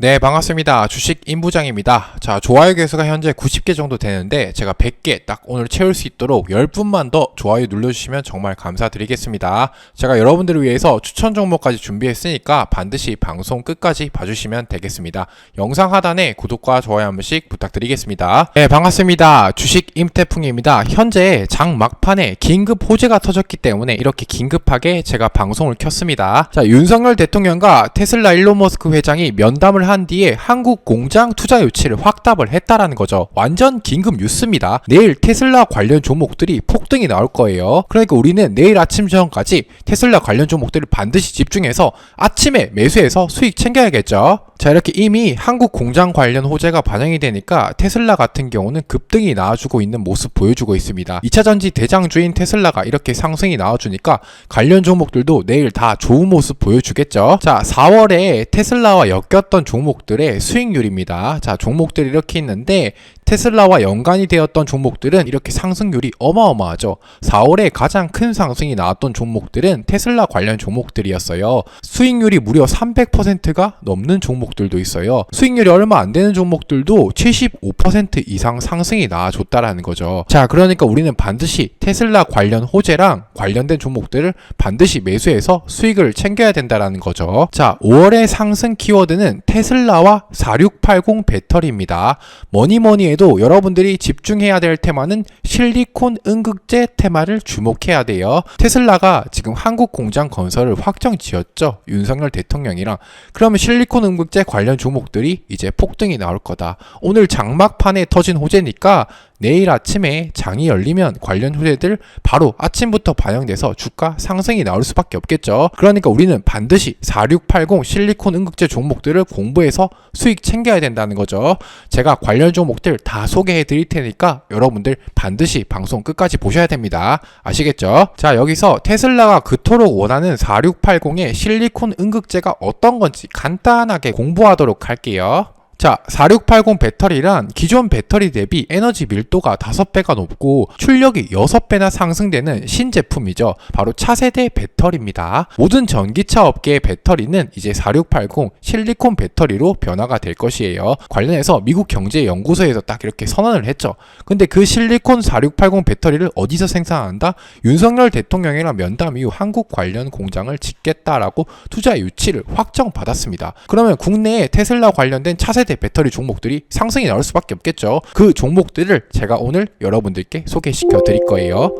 네, 반갑습니다. 주식 임부장입니다. 자, 좋아요 개수가 현재 90개 정도 되는데 제가 100개 딱 오늘 채울 수 있도록 10분만 더 좋아요 눌러주시면 정말 감사드리겠습니다. 제가 여러분들을 위해서 추천 종목까지 준비했으니까 반드시 방송 끝까지 봐주시면 되겠습니다. 영상 하단에 구독과 좋아요 한 번씩 부탁드리겠습니다. 네, 반갑습니다. 주식 임태풍입니다. 현재 장 막판에 긴급 호재가 터졌기 때문에 이렇게 긴급하게 제가 방송을 켰습니다. 자, 윤석열 대통령과 테슬라 일론 머스크 회장이 면담을 한 뒤에 한국 공장 투자 유치를 확답을 했다라는 거죠. 완전 긴급 뉴스입니다. 내일 테슬라 관련 종목들이 폭등이 나올 거예요. 그러니까 우리는 내일 아침 전까지 테슬라 관련 종목들을 반드시 집중해서 아침에 매수해서 수익 챙겨야겠죠. 자 이렇게 이미 한국 공장 관련 호재가 반영이 되니까 테슬라 같은 경우는 급등이 나와주고 있는 모습 보여주고 있습니다. 2차 전지 대장주인 테슬라가 이렇게 상승이 나와주니까 관련 종목들도 내일 다 좋은 모습 보여주겠죠. 자 4월에 테슬라와 엮였던 종목들의 수익률입니다. 자 종목들이 이렇게 있는데 테슬라와 연관이 되었던 종목들은 이렇게 상승률이 어마어마하죠. 4월에 가장 큰 상승이 나왔던 종목들은 테슬라 관련 종목들이었어요. 수익률이 무려 300%가 넘는 종목들도 있어요. 수익률이 얼마 안 되는 종목들도 75% 이상 상승이 나와줬다라는 거죠. 자, 그러니까 우리는 반드시 테슬라 관련 호재랑 관련된 종목들을 반드시 매수해서 수익을 챙겨야 된다라는 거죠. 자, 5월의 상승 키워드는 테슬라와 4680 배터리입니다. 뭐니 뭐니 해도 여러분들이 집중해야 될 테마는 실리콘 응급제 테마를 주목해야 돼요. 테슬라가 지금 한국 공장 건설을 확정 지었죠. 윤석열 대통령이랑. 그러면 실리콘 응급제 관련 종목들이 이제 폭등이 나올 거다. 오늘 장막판에 터진 호재니까 내일 아침에 장이 열리면 관련 호재들 바로 아침부터 반영돼서 주가 상승이 나올 수밖에 없겠죠. 그러니까 우리는 반드시 4680 실리콘 응급제 종목들을 공부해서 수익 챙겨야 된다는 거죠. 제가 관련 종목들 다 소개해 드릴 테니까 여러분들 반드시 방송 끝까지 보셔야 됩니다. 아시겠죠? 자, 여기서 테슬라가 그토록 원하는 4680의 실리콘 응급제가 어떤 건지 간단하게 공부하도록 할게요. 자, 4680 배터리란 기존 배터리 대비 에너지 밀도가 5배가 높고 출력이 6배나 상승되는 신제품이죠. 바로 차세대 배터리입니다. 모든 전기차 업계의 배터리는 이제 4680 실리콘 배터리로 변화가 될 것이에요. 관련해서 미국 경제연구소에서 딱 이렇게 선언을 했죠. 근데 그 실리콘 4680 배터리를 어디서 생산한다? 윤석열 대통령이랑 면담 이후 한국 관련 공장을 짓겠다라고 투자 유치를 확정받았습니다. 그러면 국내에 테슬라 관련된 차세대 배터리 종목들이 상승이 나올 수밖에 없겠죠. 그 종목들을 제가 오늘 여러분들께 소개시켜 드릴 거예요.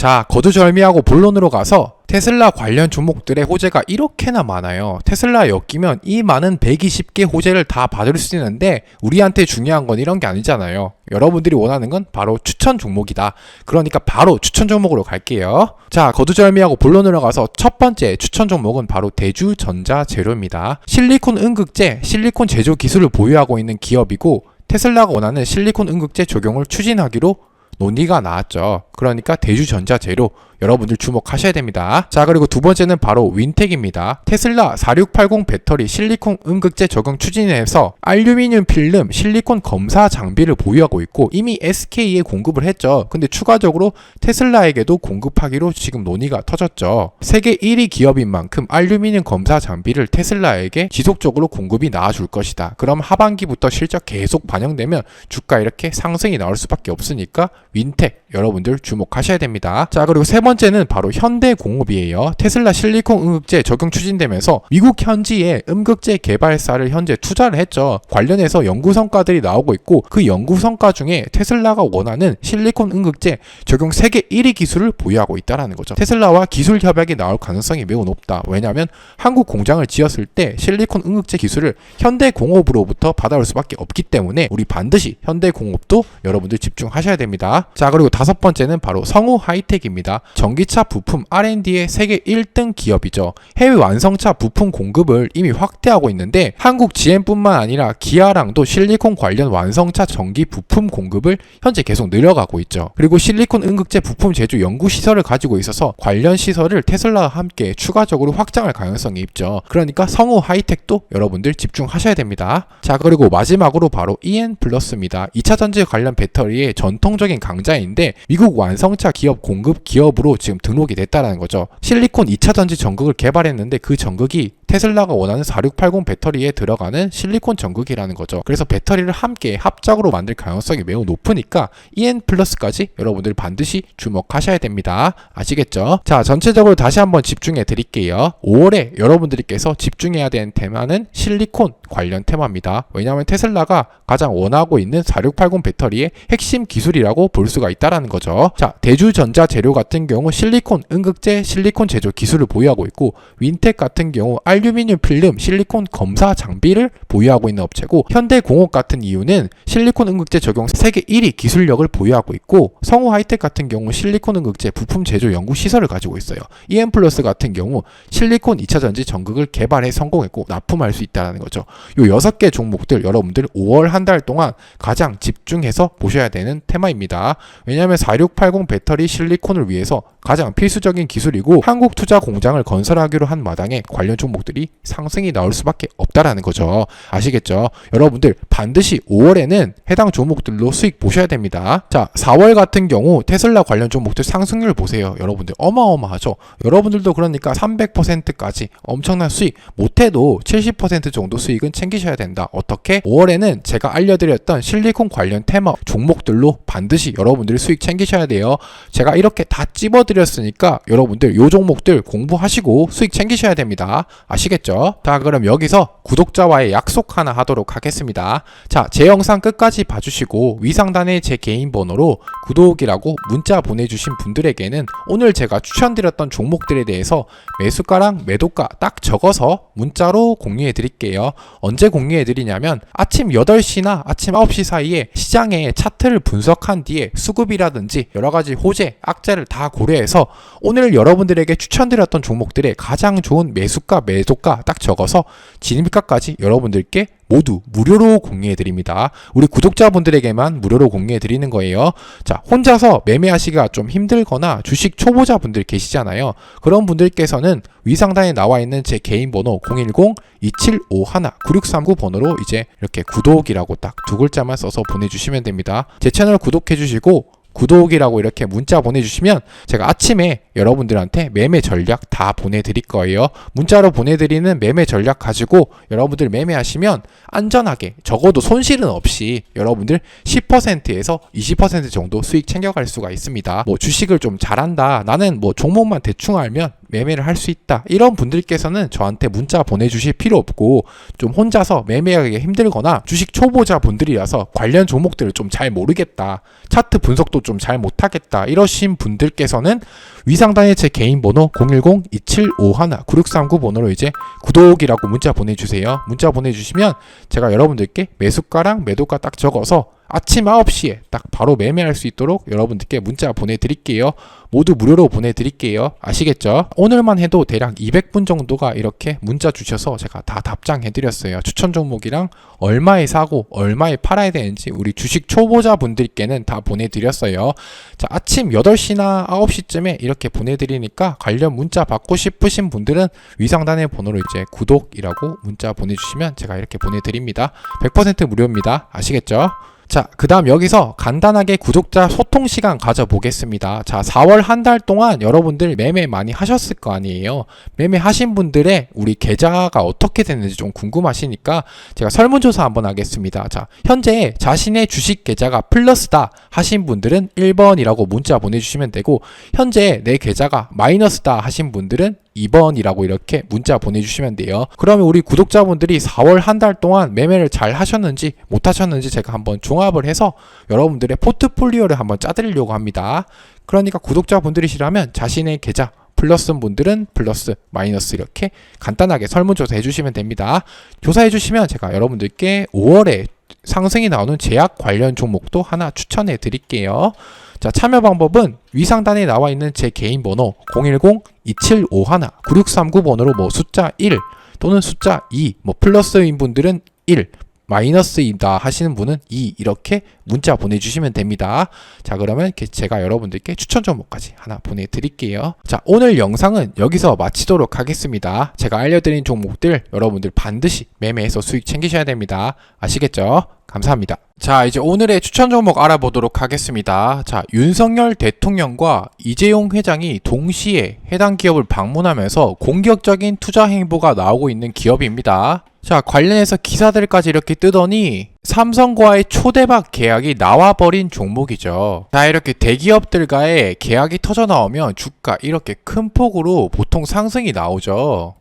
자, 거두절미하고 본론으로 가서 테슬라 관련 종목들의 호재가 이렇게나 많아요. 테슬라 엮이면 이 많은 120개 호재를 다 받을 수 있는데 우리한테 중요한 건 이런 게 아니잖아요. 여러분들이 원하는 건 바로 추천 종목이다. 그러니까 바로 추천 종목으로 갈게요. 자, 거두절미하고 본론으로 가서 첫 번째 추천 종목은 바로 대주전자 재료입니다. 실리콘 응극제, 실리콘 제조 기술을 보유하고 있는 기업이고 테슬라가 원하는 실리콘 응극제 적용을 추진하기로 논의가 나왔죠. 그러니까 대주전자 재료 여러분들 주목하셔야 됩니다. 자, 그리고 두 번째는 바로 윈텍입니다. 테슬라 4680 배터리 실리콘 음극제 적용 추진해서 알루미늄 필름 실리콘 검사 장비를 보유하고 있고 이미 SK에 공급을 했죠. 근데 추가적으로 테슬라에게도 공급하기로 지금 논의가 터졌죠. 세계 1위 기업인 만큼 알루미늄 검사 장비를 테슬라에게 지속적으로 공급이 나와줄 것이다. 그럼 하반기부터 실적 계속 반영되면 주가 이렇게 상승이 나올 수밖에 없으니까 윈텍 여러분들 주목하셔야 됩니다. 자, 그리고 세 번째 는 바로 현대공업이에요. 테슬라 실리콘 음극제 적용 추진되면서 미국 현지에 음극제 개발사를 현재 투자를 했죠. 관련해서 연구 성과들이 나오고 있고 그 연구 성과 중에 테슬라가 원하는 실리콘 음극제 적용 세계 1위 기술을 보유하고 있다라는 거죠. 테슬라와 기술 협약이 나올 가능성이 매우 높다. 왜냐하면 한국 공장을 지었을 때 실리콘 음극제 기술을 현대공업으로부터 받아올 수밖에 없기 때문에 우리 반드시 현대공업도 여러분들 집중하셔야 됩니다. 자, 그리고 다섯 번째는 바로 성우 하이텍입니다. 전기차 부품 R&D의 세계 1등 기업이죠. 해외 완성차 부품 공급을 이미 확대하고 있는데 한국 GM뿐만 아니라 기아랑도 실리콘 관련 완성차 전기 부품 공급을 현재 계속 늘려가고 있죠. 그리고 실리콘 응극제 부품 제조 연구 시설을 가지고 있어서 관련 시설을 테슬라와 함께 추가적으로 확장할 가능성이 있죠. 그러니까 성우 하이텍도 여러분들 집중하셔야 됩니다. 자, 그리고 마지막으로 바로 EN 플러스입니다. 2차 전지 관련 배터리의 전통적인 강자인데 미국 완성차 기업 공급 기업으로 지금 등록이 됐다라는 거죠. 실리콘 2차 전지 전극을 개발했는데 그 전극이 테슬라가 원하는 4680 배터리에 들어가는 실리콘 전극이라는 거죠. 그래서 배터리를 함께 합작으로 만들 가능성이 매우 높으니까 EN 플러스까지 여러분들 반드시 주목하셔야 됩니다. 아시겠죠? 자, 전체적으로 다시 한번 집중해 드릴게요. 5월에 여러분들께서 집중해야 되는 테마는 실리콘 관련 테마입니다. 왜냐하면 테슬라가 가장 원하고 있는 4680 배터리의 핵심 기술이라고 볼 수가 있다라는 거죠. 자, 대주전자 재료 같은 경우 실리콘 응급제 실리콘 제조 기술을 보유하고 있고 윈텍 같은 경우 알 루미늄 필름 실리콘 검사 장비를 보유하고 있는 업체고 현대공업 같은 이유는 실리콘 응급제 적용 세계 1위 기술력을 보유하고 있고 성우 하이텍 같은 경우 실리콘 응급제 부품 제조 연구 시설을 가지고 있어요. EM 플러스 같은 경우 실리콘 2차 전지 전극을 개발해 성공했고 납품할 수 있다는 거죠. 요 여섯 개 종목들 여러분들 5월 한 달 동안 가장 집중해서 보셔야 되는 테마입니다. 왜냐하면 4680 배터리 실리콘을 위해서 가장 필수적인 기술이고 한국 투자 공장을 건설하기로 한 마당에 관련 종목들 이 상승이 나올 수밖에 없다라는 거죠. 아시겠죠? 여러분들 반드시 5월에는 해당 종목들로 수익 보셔야 됩니다. 자, 4월 같은 경우 테슬라 관련 종목들 상승률 보세요. 여러분들 어마어마하죠. 여러분들도 그러니까 300%까지 엄청난 수익 못해도 70% 정도 수익은 챙기셔야 된다. 어떻게? 5월에는 제가 알려드렸던 실리콘 관련 테마 종목들로 반드시 여러분들이 수익 챙기셔야 돼요. 제가 이렇게 다 찝어드렸으니까 여러분들 요 종목들 공부하시고 수익 챙기셔야 됩니다. 아시 겠죠? 자, 그럼 여기서 구독자와의 약속 하나 하도록 하겠습니다. 자, 제 영상 끝까지 봐주시고 위상단에 제 개인 번호로 구독이라고 문자 보내주신 분들에게는 오늘 제가 추천드렸던 종목들에 대해서 매수가랑 매도가 딱 적어서 문자로 공유해 드릴게요. 언제 공유해 드리냐면 아침 8시나 아침 9시 사이에 시장의 차트를 분석한 뒤에 수급이라든지 여러 가지 호재, 악재를 다 고려해서 오늘 여러분들에게 추천드렸던 종목들의 가장 좋은 매수가, 매 도가 딱 적어서 진입가까지 여러분들께 모두 무료로 공유해 드립니다. 우리 구독자분들에게만 무료로 공유해 드리는 거예요. 자, 혼자서 매매하시기가 좀 힘들거나 주식 초보자분들 계시잖아요. 그런 분들께서는 위상단에 나와 있는 제 개인 번호 010-2751-9639 번호로 이제 이렇게 구독이라고 딱 두 글자만 써서 보내주시면 됩니다. 제 채널 구독해 주시고 구독이라고 이렇게 문자 보내주시면 제가 아침에 여러분들한테 매매 전략 다 보내드릴 거예요. 문자로 보내드리는 매매 전략 가지고 여러분들 매매하시면 안전하게 적어도 손실은 없이 여러분들 10%에서 20% 정도 수익 챙겨갈 수가 있습니다. 뭐 주식을 좀 잘한다. 나는 뭐 종목만 대충 알면 매매를 할 수 있다. 이런 분들께서는 저한테 문자 보내주실 필요 없고 좀 혼자서 매매하기 힘들거나 주식 초보자 분들이라서 관련 종목들을 좀 잘 모르겠다. 차트 분석도 좀 잘 못하겠다. 이러신 분들께서는 위상단의 제 개인 번호 010-2751-9639 번호로 이제 구독이라고 문자 보내주세요. 문자 보내주시면 제가 여러분들께 매수가랑 매도가 딱 적어서 아침 9시에 딱 바로 매매할 수 있도록 여러분들께 문자 보내드릴게요. 모두 무료로 보내드릴게요. 아시겠죠? 오늘만 해도 대략 200분 정도가 이렇게 문자 주셔서 제가 다 답장해드렸어요. 추천 종목이랑 얼마에 사고 얼마에 팔아야 되는지 우리 주식 초보자 분들께는 다 보내드렸어요. 자, 아침 8시나 9시쯤에 이렇게 보내드리니까 관련 문자 받고 싶으신 분들은 위상단의 번호로 이제 구독이라고 문자 보내주시면 제가 이렇게 보내드립니다. 100% 무료입니다. 아시겠죠? 자, 그 다음 여기서 간단하게 구독자 소통 시간 가져보겠습니다. 자, 4월 한 달 동안 여러분들 매매 많이 하셨을 거 아니에요. 매매 하신 분들의 우리 계좌가 어떻게 됐는지 좀 궁금하시니까 제가 설문조사 한번 하겠습니다. 자, 현재 자신의 주식 계좌가 플러스다 하신 분들은 1번이라고 문자 보내주시면 되고, 현재 내 계좌가 마이너스다 하신 분들은 2번이라고 이렇게 문자 보내주시면 돼요. 그러면 우리 구독자분들이 4월 한 달 동안 매매를 잘 하셨는지 못 하셨는지 제가 한번 종합을 해서 여러분들의 포트폴리오를 한번 짜드리려고 합니다. 그러니까 구독자분들이시라면 자신의 계좌 플러스 분들은 플러스 마이너스 이렇게 간단하게 설문조사 해주시면 됩니다. 조사해 주시면 제가 여러분들께 5월에 상승이 나오는 제약 관련 종목도 하나 추천해 드릴게요. 자, 참여 방법은 위상단에 나와 있는 제 개인 번호 010-2751-9639 번호로 뭐 숫자 1 또는 숫자 2, 뭐 플러스인 분들은 1, 마이너스이다 하시는 분은 2 이렇게 문자 보내주시면 됩니다. 자 그러면 제가 여러분들께 추천 종목까지 하나 보내드릴게요. 자 오늘 영상은 여기서 마치도록 하겠습니다. 제가 알려드린 종목들 여러분들 반드시 매매해서 수익 챙기셔야 됩니다. 아시겠죠? 감사합니다. 자, 이제 오늘의 추천 종목 알아보도록 하겠습니다. 자, 윤석열 대통령과 이재용 회장이 동시에 해당 기업을 방문하면서 공격적인 투자 행보가 나오고 있는 기업입니다. 자, 관련해서 기사들까지 이렇게 뜨더니 삼성과의 초대박 계약이 나와버린 종목이죠. 자, 이렇게 대기업들과의 계약이 터져 나오면 주가 이렇게 큰 폭으로 보통 상승이 나오죠.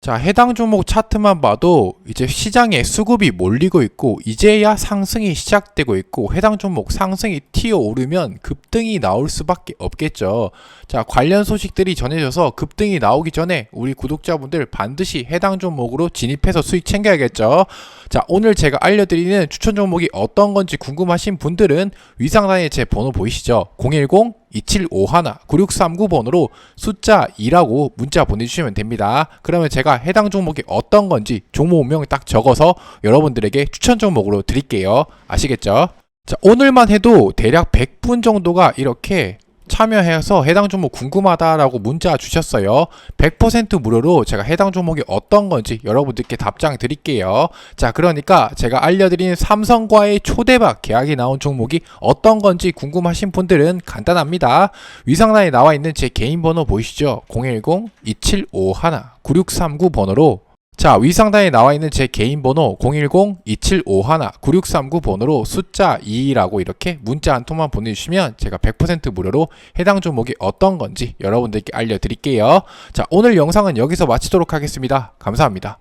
자, 해당 종목 차트만 봐도 이제 시장에 수급이 몰리고 있고 이제야 상승이 시작되고 있고 해당 종목 상승이 튀어 오르면 급등이 나올 수밖에 없겠죠. 자, 관련 소식들이 전해져서 급등이 나오기 전에 우리 구독자분들 반드시 해당 종목으로 진입해서 수익 챙겨야겠죠. 자, 오늘 제가 알려드리는 추천 종목이 어떤 건지 궁금하신 분들은 위상단에 제 번호 보이시죠? 010 2751-9639번으로 숫자 2라고 문자 보내주시면 됩니다. 그러면 제가 해당 종목이 어떤 건지 종목명 딱 적어서 여러분들에게 추천 종목으로 드릴게요. 아시겠죠? 자, 오늘만 해도 대략 100분 정도가 이렇게 참여해서 해당 종목 궁금하다라고 문자 주셨어요. 100% 무료로 제가 해당 종목이 어떤 건지 여러분들께 답장 드릴게요. 자, 그러니까 제가 알려드리는 삼성과의 초대박 계약이 나온 종목이 어떤 건지 궁금하신 분들은 간단합니다. 위상란에 나와 있는 제 개인 번호 보이시죠? 010-2751-9639 번호로 자, 위상단에 나와 있는 제 개인 번호 010-2751-9639 번호로 숫자 2라고 이렇게 문자 한 통만 보내주시면 제가 100% 무료로 해당 종목이 어떤 건지 여러분들께 알려드릴게요. 자, 오늘 영상은 여기서 마치도록 하겠습니다. 감사합니다.